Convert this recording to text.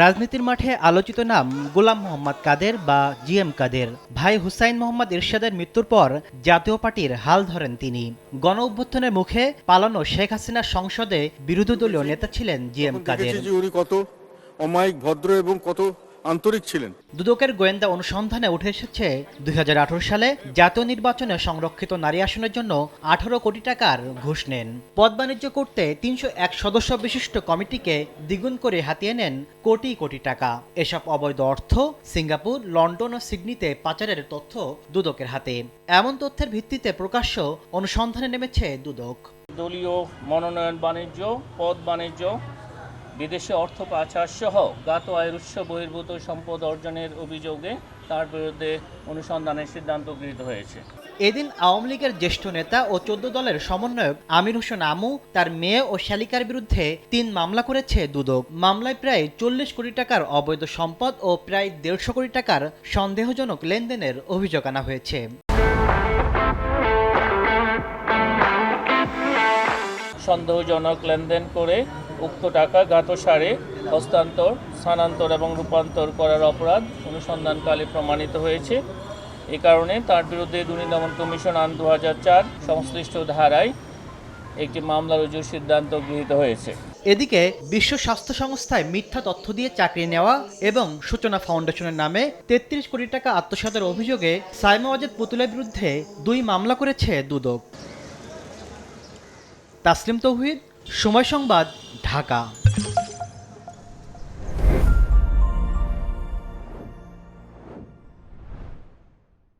রাজনীতির মাঠে আলোচিত নাম গোলাম মোহাম্মদ কাদের বা জি এম কাদের। ভাই হুসাইন মোহাম্মদ ইরশাদের মৃত্যুর পর জাতীয় পার্টির হাল ধরেন তিনি। গণ অভ্যুত্থানের মুখে পালানো শেখ হাসিনার সংসদে বিরোধী দলীয় নেতা ছিলেন জি এম কাদের। উনি কত অমায়িক ভদ্র এবং কত আন্তরিক ছিলেন। দুদকের গোয়েন্দা অনুসন্ধানে উঠে এসেছে দুই সালে জাতীয় নির্বাচনে সংরক্ষিত নারী আসনের জন্য আঠারো কোটি টাকার ঘুষ নেন। পদ বাণিজ্য করতে তিনশো এক সদস্য বিশিষ্ট কমিটিকে দ্বিগুণ করে হাতিয়ে নেন কোটি কোটি টাকা। এসব অবৈধ অর্থ সিঙ্গাপুর লন্ডন ও সিডনিতে পাচারের তথ্য দুদকের হাতে। এমন তথ্যের ভিত্তিতে প্রকাশ্য অনুসন্ধানে নেমেছে দুদক। দলীয় মনোনয়ন বাণিজ্য পদ বাণিজ্য বিদেশে অর্থ পাচার সহ জ্ঞাত আয়ের উৎস বহির্ভূত সম্পদ অর্জনের অভিযোগে তার বিরুদ্ধে অনুসন্ধানের সিদ্ধান্ত গৃহীত হয়েছে। এদিন আওয়ামী লীগের জ্যেষ্ঠ নেতা ও চোদ্দ দলের সমন্বয়ক আমির হোসেন আমু তার মেয়ে ও শালিকার বিরুদ্ধে তিন মামলা করেছে দুদক। মামলায় প্রায় চল্লিশ কোটি টাকার অবৈধ সম্পদ ও প্রায় দেড়শো কোটি টাকার সন্দেহজনক লেনদেনের অভিযোগ আনা হয়েছে। সন্দেহজনক লেনদেন করে উক্ত টাকা জ্ঞাতসারে হস্তান্তর, স্থানান্তর এবং রূপান্তর করার অপরাধ অনুসন্ধানকালে প্রমাণিত হয়েছে। এ কারণে তার বিরুদ্ধে দুর্নীতি দমন কমিশন আইন দু সংশ্লিষ্ট ধারায় একটি মামলা রুজুর সিদ্ধান্ত গৃহীত হয়েছে। এদিকে বিশ্ব স্বাস্থ্য সংস্থায় মিথ্যা তথ্য দিয়ে চাকরি নেওয়া এবং সূচনা ফাউন্ডেশনের নামে তেত্রিশ কোটি টাকা আত্মসাতের অভিযোগে সাইমা ওয়াজেদ পুতুলের বিরুদ্ধে দুই মামলা করেছে দুদক। তাসলিম তৌহিদ, সময় সংবাদ ঢাকা।